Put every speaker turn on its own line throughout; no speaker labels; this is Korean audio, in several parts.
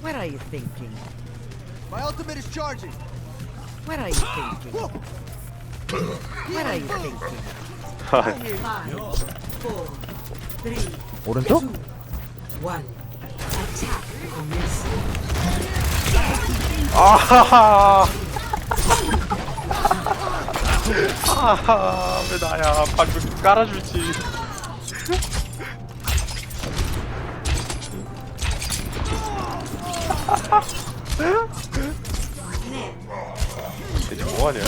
What are you thinking?
My ultimate is charging.
What are you thinking? What are you thinking? Five, four, three,
오른쪽?
one. Attack commence.
아하하. 아하, 왜 나야? 방금 깔아주지. 뭐하냐?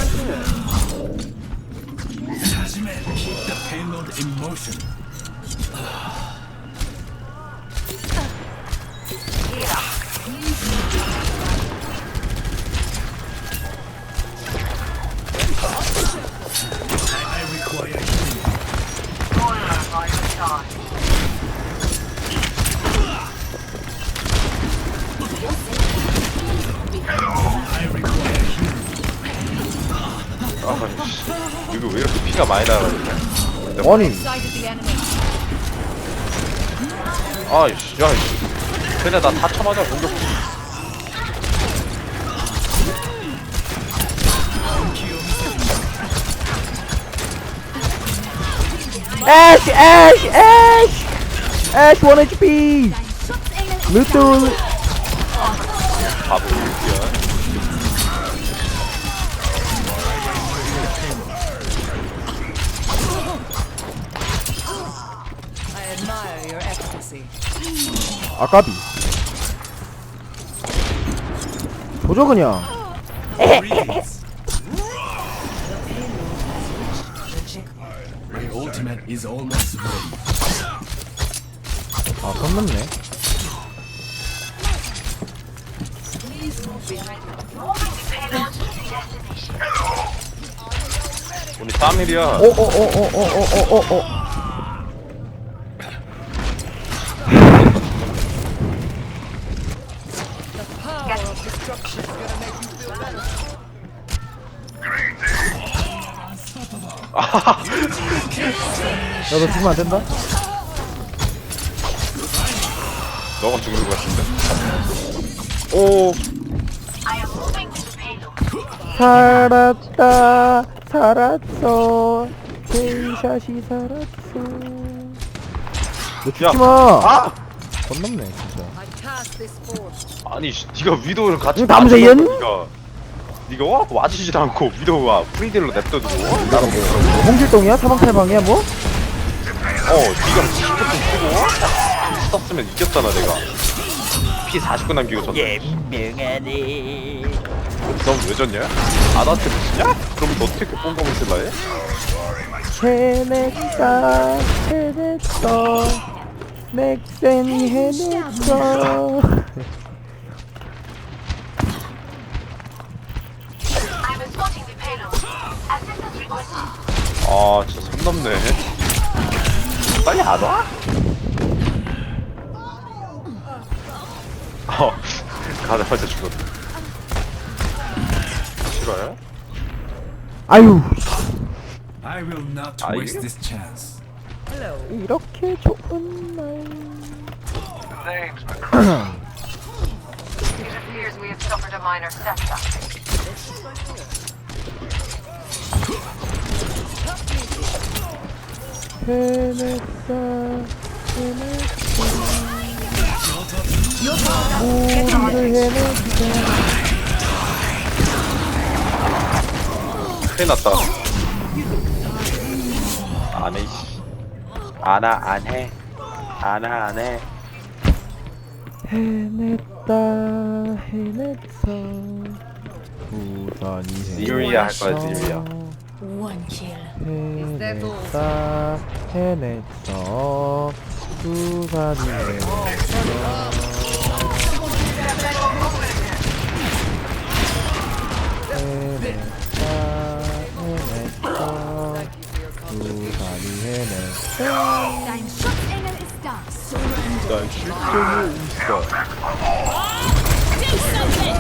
Keep the payload in motion. I require healing. I
이거 왜 이렇게 피가 많이 나가냐?
아니
아이씨, 야, 이씨. 쟤네 나 다쳐맞아 공격.
애쉬 애쉬 애쉬 애쉬 원 HP 루트
바보 이야
아까비 조져 그냥
Greetings.
The checkpoint.
My ultimate is almost ready.
아 겁났네
우리 3일이야.
어, 오오오오오오오오 야너 죽으면 안 된다?
너가 죽는 것 같은데. 오,
살았다 살았어 케이샷이 살았어 너 죽지마
아!
겁났네 진짜
I cast this force.
아니, 씨, 네가 위도우를 같이.
응, 담으세요.
네가, 네가 와 와주지도 않고 위도우가 프리딜로 냅둬두고. 나는 뭐?
홍길동이야? 사방팔방이야 뭐?
어, 네가 시프트 쓰고 썼으면 이겼잖아 내가. 피 49 남기고 졌네.
예명하네
넌왜 졌냐? 아나한테 붙이냐? 그럼 너 어떻게 뽕검을 쓸라 해?
해냈다 해냈어 넥센이 해냈어
아, 진짜 손 넘네. 빨리 안 와? 어, 가자마자 죽었다. 싫어요?
아유
I will not
Are
waste
you?
this chance.
Hello.
이렇게 좋은 날
It appears we have suffered a minor setback.
해냈다 해냈어 우리를 해냈어
큰일 났다. 안 해, 씨. 안 하, 안 해. 안 하, 안 해.
해냈다 해냈어 우산이
지루이야 할 거야, 지루이 One
kill. 내가 해냈어 수반이 해냈어 수반이 해냈어
Dein Schutzengel ist da.
Dein Schutzengel ist da. Do something!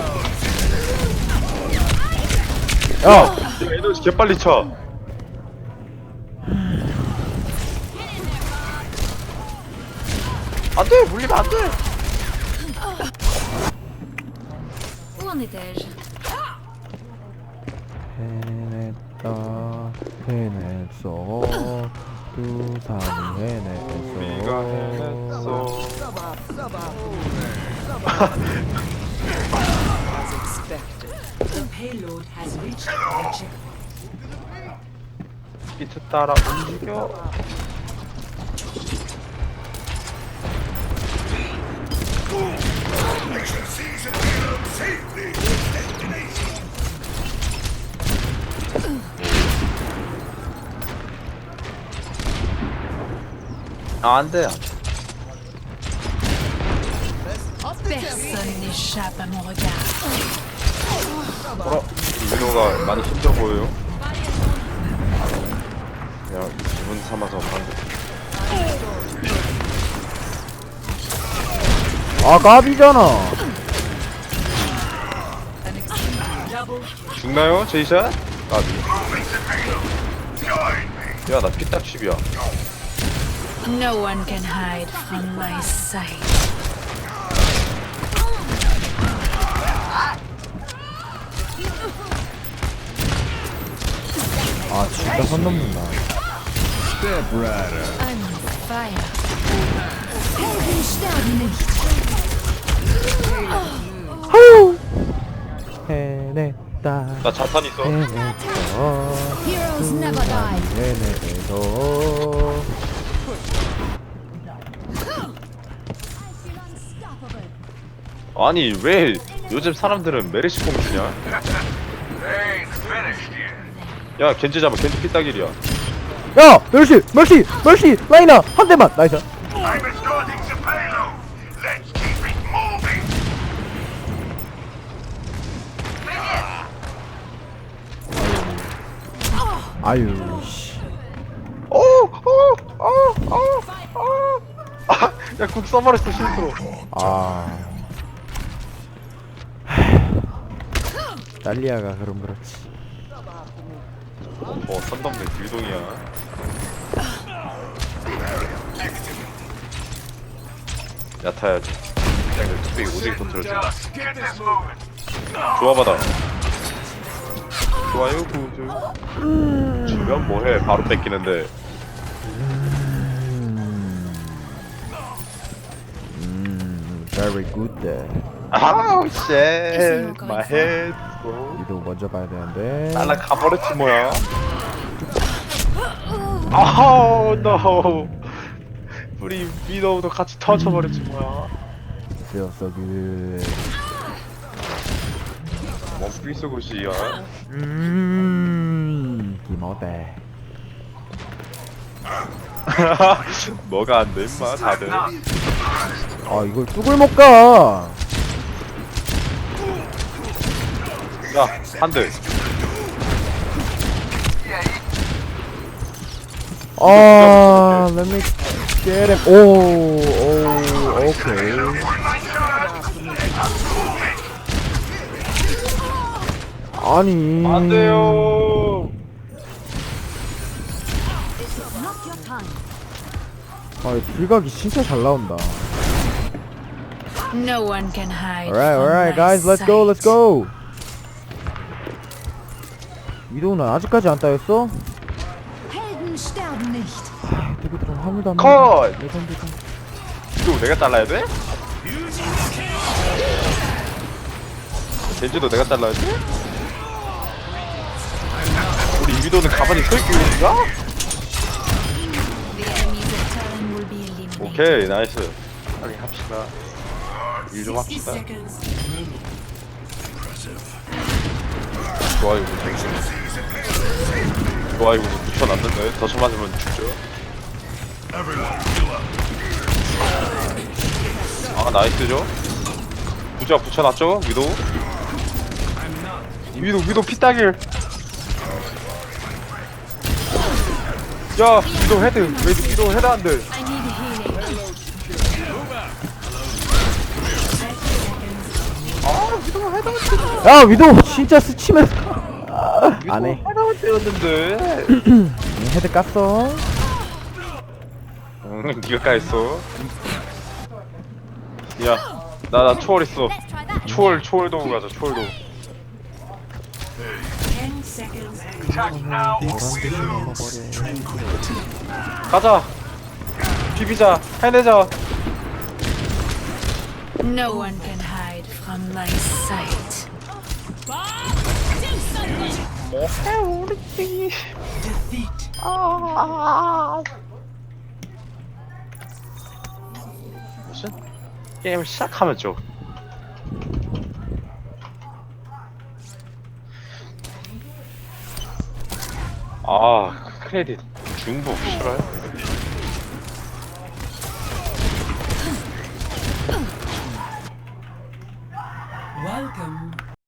야! 야!
에너지 개빨리 쳐. 안 돼! 물리면 안 돼!
해냈다 해냈어 두 산이
우리가
해냈어
payload has reached the checkpoint.
비트 따라 움직여 아, 안 돼.
Personne n'échappe à mon regard.
어, 민호가 많이 힘들어 보여요. 야, 기분 삼아서 방금.
아 까비잖아
죽나요, 제이샷? 나비. 야, 나 피딱십이야.
No one can hide from my sight.
아 진짜 선 넘는다. 해냈다
나 자탄 있어.
해냈어
Heroes never die.
해냈어
아니, 왜 요즘 사람들은 메르시 공 주냐? 야, 겐지 잡아. 겐지 피딱일이야.
야 멸시 멸시 멸시 라이나 한 대만 나이스 아유 씨
오! 오! 오! 오! 오! 아! 야, 국 써버렸어, 실수로.
아. 딸리아가 그럼 그렇지.
어, 선 넘네. 길동이야. 야타야지. 야, 특별히 오지게 터트렸지. 좋아 받아. 좋아요, 구주. 주면 뭐해? 바로 뺏기는데.
음, very good.
아우, 쉣. My head.
이도 먼저 봐야 되는데.
날라 가버렸지 뭐야. 아우, no. 우리 미노도 같이 터쳐버렸지 뭐야.
So good.
뭐 프리스고시야.
음, 기모대.
뭐가 안 돼, 임마, 다들.
아, 이걸 뚝을 못 가.
야, 한 대.
아, let me get him. 오, 오, 오케이. 아니.
안 돼요.
아, 길각이 진짜 잘 나온다.
No one can hide
Alright, alright, guys, let's go, let's go. 위도우는 아직까지 안 따였어?
Helden sterben nicht.
데뷔들은 화물도 안
컷!
내 손도 좀.
이거 내가 잘라야 돼? 젠지도 내가 잘라야 돼? 우리 위도는 가만히 서 있고 있는가? 오케이, 나이스. 빨리 합시다. 일 좀 합시다. 좋아, 이거. 좋아, 이거 붙여놨는데. 더 쳐 맞으면 죽죠. 아, 나이스죠? 부자 붙여놨죠? 위도? 위도, 위도 피따길! 야, 위도 헤드! 왜 위도 헤드 안 돼?
야, 위도우 진짜 스치면서. 안 해.
하나만 때렸는데.
헤드 깠어.
응, 니가 까했어. 야, 나, 나
try that
초월 초월 도구 가자 초월 도구
10 seconds.
가자 비비자 해내자
No one can hide from my sight.
Defeat.
무슨 게임을 시작하면 좀 아, 크레딧 중복 싫어요?